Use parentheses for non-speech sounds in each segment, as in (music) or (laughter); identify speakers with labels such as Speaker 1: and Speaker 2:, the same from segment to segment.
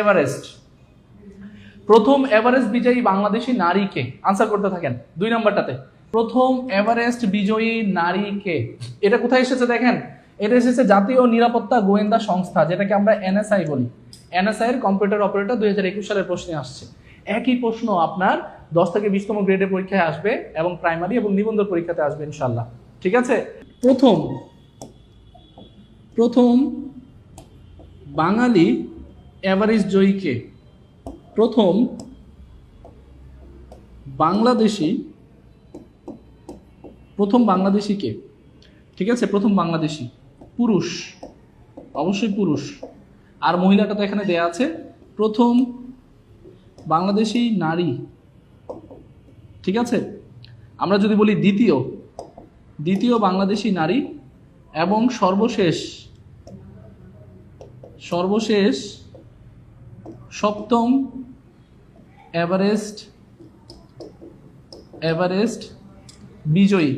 Speaker 1: Everest. প্রথম Everest বিজয়ী বাংলাদেশি নারীকে আনসার করতে থাকেন, দুই নম্বরটাতে। প্রথম এভারেস্ট বিজয়ী নারীকে এটা কোথায় এসেছে দেখেন? এটা এসেছে জাতীয় নিরাপত্তা গোয়েন্দা সংস্থা, যেটাকে আমরা এনএসআই বলি। এনএসআই এর কম্পিউটার অপারেটর দুই হাজার একুশ সালের প্রশ্নে আসছে। একই প্রশ্ন আপনার, দশ থেকে বিশতম গ্রেডের পরীক্ষায় আসবে এবং প্রাইমারি এবং নিবন্ধ পরীক্ষাতে আসবে ইনশাল্লাহ ঠিক আছে? প্রথম প্রথম বাঙালি এভারেস্ট জয়ীকে। প্রথম বাংলাদেশি প্রথম বাংলাদেশি কে ঠিক আছে? প্রথম বাংলাদেশি। পুরুষ। অবশ্যই পুরুষ। আর মহিলাটা তো এখানে দেয়া আছে। প্রথম বাংলাদেশি নারী। ঠিক আছে? আমরা যদি বলি দ্বিতীয় দ্বিতীয় বাংলাদেশি নারী এবং সর্বশেষ সর্বশেষ সপ্তম, এভারেস্ট এভারেস্ট, বিজয়ী।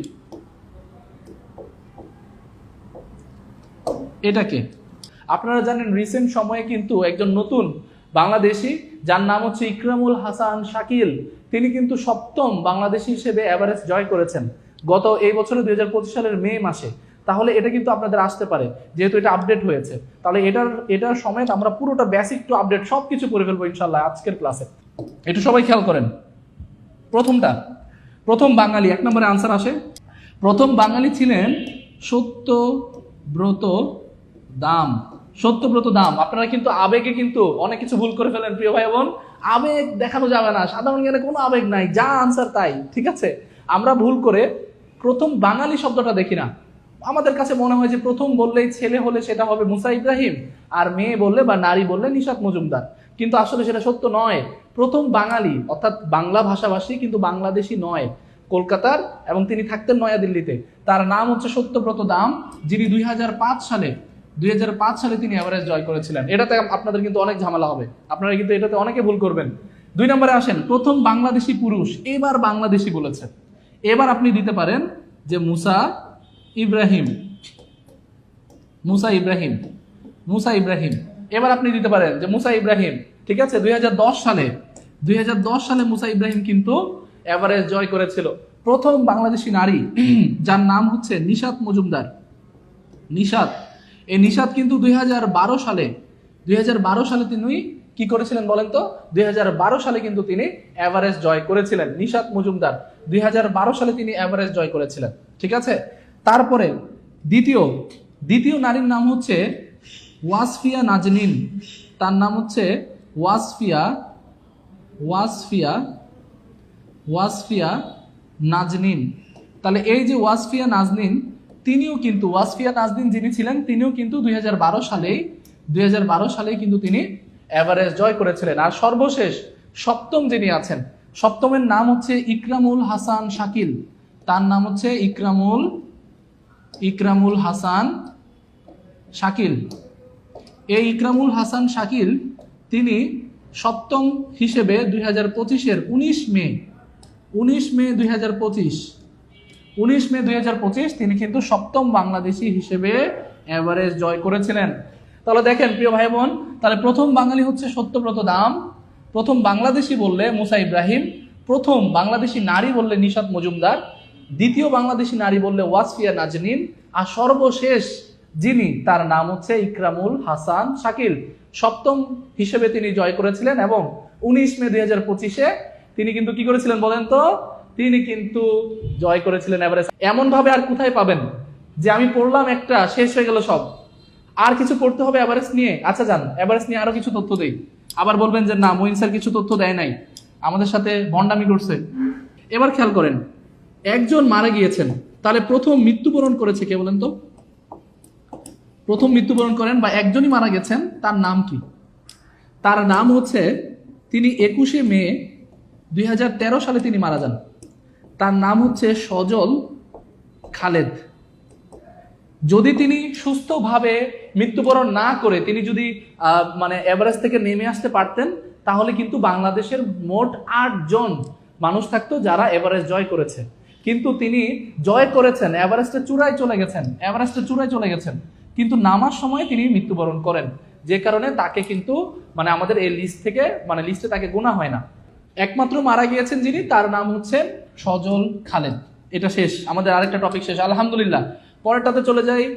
Speaker 1: এটাকে। আপনারা জানেন রিসেন্ট সময়ে কিন্তু একজন নতুন বাংলাদেশি, যার নাম হচ্ছে ইকরামুল হাসান শাকিল, তিনি কিন্তু সপ্তম বাংলাদেশি হিসেবে এভারেস্ট জয় করেছেন। গত এই বছরের দুই সালের মে মাসে। তাহলে এটা কিন্তু আপনাদের আসতে পারে। যেহেতু এটা আপডেট হয়েছে। তাহলে এটার এটার সমেত আমরা পুরোটা বেসিক টু আপডেট সব কিছু করে ফেলব ইনশাল্লাহ আজকের ক্লাসে একটু সবাই খেয়াল করেন। প্রথমটা, প্রথম বাঙালি, এক নম্বরে আনসার আসে। প্রথম বাঙালি ছিলেন সত্যব্রত দাম। সত্যব্রত দাম। আপনারা কিন্তু আবেগে কিন্তু অনেক কিছু ভুল করে ফেলেন, প্রিয় ভাই বোন। আবেগ দেখানো যাবে না। সাধারণ জ্ঞানে কোনো আবেগ নাই। যা আনসার তাই, ঠিক আছে? আমরা ভুল করে প্রথম বাঙালি শব্দটা দেখি না। আমাদের কাছে মনে হয় যে প্রথম বললেই ছেলে হলে সেটা হবে মুসা ইব্রাহিম, আর মেয়ে বললে বা নারী বললে নিশাত মজুমদার। কিন্তু আসলে সেটা সত্য নয়। প্রথম বাঙালি, অর্থাৎ বাংলা ভাষাভাষী কিন্তু বাংলাদেশি নয়, কলকাতার এবং তিনি থাকতেন নয়াদিল্লিতে। তার নাম হচ্ছে সত্যব্রত দাম, যিনি দুই হাজার পাঁচ সালে, দুই হাজার পাঁচ সালে তিনি এভারেস্ট জয় করেছিলেন। এটাতে আপনাদের কিন্তু অনেক ঝামেলা হবে। আপনারা কিন্তু এটাতে অনেকে ভুল করবেন। দুই নম্বরে আসেন, প্রথম বাংলাদেশি পুরুষ, এবার বাংলাদেশি বলেছে। এবার আপনি দিতে পারেন যে মুসা ইব্রাহিম। মুসা ইব্রাহিম। মুসা ইব্রাহিম। এবার আপনি দিতে পারেন যে মুসা ইব্রাহিম, ঠিক আছে? দুই সালে, দুই হাজার দশ সালে মুসা ইব্রাহিম কিন্তু এভারেস্ট জয় করেছিল। প্রথম বাংলাদেশি নারী, (clears throat) যার নাম হচ্ছে নিশাত মজুমদার। নিশাত। এই নিশাত কিন্তু দুই হাজার বারো সালে, দুই হাজার বারো সালে তিনি কি করেছিলেন বলেন তো? দুই হাজার বারো সালে কিন্তু তিনি এভারেস্ট জয় করেছিলেন, নিশাত মজুমদার। দুই হাজার বারো সালে তিনি এভারেস্ট জয় করেছিলেন, ঠিক আছে? তারপরে দ্বিতীয় দ্বিতীয় নারীর নাম হচ্ছে ওয়াসফিয়া নাজনীন। তার নাম হচ্ছে ওয়াসফিয়া ওয়াসফিয়া ওয়াসফিয়া নাজনিন। তাহলে এই যে ওয়াসফিয়া নাজনীন, তিনিও কিন্তু, ওয়াসফিয়া নাজনীন যিনি ছিলেন, তিনিও কিন্তু দুই হাজার বারো সালেই, দুই হাজার বারো সালেই কিন্তু তিনি এভারেস্ট জয় করেছিলেন। আর সর্বশেষ সপ্তম যিনি আছেন, সপ্তমের নাম হচ্ছে ইকরামুল হাসান শাকিল। তার নাম হচ্ছে ইকরামুল ইকরামুল হাসান শাকিল। এই ইকরামুল হাসান শাকিল তিনি সপ্তম হিসেবে দুই হাজার পঁচিশের উনিশ মে উনিশ মে দুই হাজার পঁচিশ, উনিশ মে দুই হাজার পঁচিশ তিনি কিন্তু সপ্তম বাংলাদেশি হিসেবে এভারেস্ট জয় করেছিলেন। তাহলে দেখেন প্রিয় ভাই বোন তাহলে প্রথম বাঙালি হচ্ছে সত্যব্রত দাম, প্রথম বাংলাদেশি বললে মুসা ইব্রাহিম, প্রথম বাংলাদেশি নারী বললে নিশাত মজুমদার দ্বিতীয় বাংলাদেশি নারী বললে ওয়াসফিয়া নাজনীন, আর সর্বশেষ যিনি, তার নাম হচ্ছে ইকরামুল হাসান শাকিল। সপ্তম হিসেবে তিনি জয় করেছিলেন এবং উনিশ মে দুই হাজার পঁচিশে তিনি কিন্তু কি করেছিলেন বলেন তো? তিনি কিন্তু জয় করেছিলেন এভারেস্ট। এমন ভাবে আর কোথায় পাবেন? যে আমি পড়লাম একটা, শেষ হয়ে গেল সব। আর কিছু পড়তে হবে এভারেস্ট নিয়ে? আচ্ছা যান, এভারেস্ট নিয়ে আরও কিছু তথ্য দেই। আবার বলবেন যে না মহিন স্যার কিছু তথ্য দেয় নাই। আমাদের সাথে ভণ্ডামি করছে। এবার খেয়াল করেন একজন মারা গিয়েছেন, তাহলে প্রথম মৃত্যুবরণ করেছে কে বলেন তো? প্রথম মৃত্যুবরণ করেন বা একজনই মারা গেছেন, তার নাম কি? তার নাম হচ্ছে, তিনি একুশে মে দুই হাজার তেরো সালে তিনি মারা যান। তার নাম হচ্ছে সজল খালেদ। যদি তিনি সুস্থভাবে মৃত্যুবরণ না করে, তিনি যদি মানে এভারেস্ট থেকে নেমে আসতে পারতেন, তাহলে কিন্তু বাংলাদেশের মোট আট জন মানুষ থাকতো যারা এভারেস্ট জয় করেছে। কিন্তু তিনি জয় করেছেন, এভারেস্টের চূড়ায় চলে গেছেন, এভারেস্টের চূড়ায় চলে গেছেন। কিন্তু নামার সময় তিনি মৃত্যুবরণ করেন। যে কারণে তাকে কিন্তু মানে আমাদের এই লিস্ট থেকে মানে লিস্টে তাকে গোনা হয় না। একমাত্র মারা গিয়েছেন যিনি, তার নাম হচ্ছে সজল খালেদ। এটা শেষ, আমাদের আরেকটা টপিক শেষ, আলহামদুলিল্লাহ। পরেরটাতে চলে যাই।